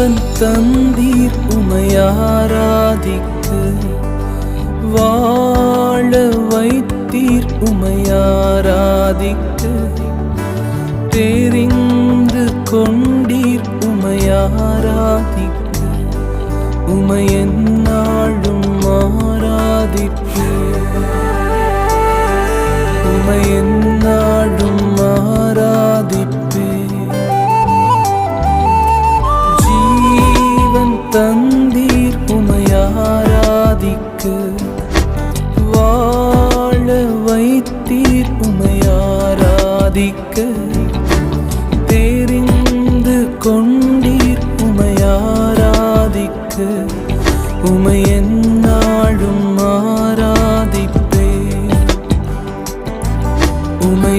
ஜீவன் தந்தீர் உமையாராதிக்கு வாழ வைத்தீர் உமையாராதிக்கு தெரிந்து கொண்டீர் உமையாராதிக்க உமையென்னாளும் ஆராதிப்பு உமையன் அழைத்தீர் உமையாராதிக்க தெரிந்து கொண்டீர் உமையாராதிக்க உமை என்னாடும் ஆராதிப்பே உமை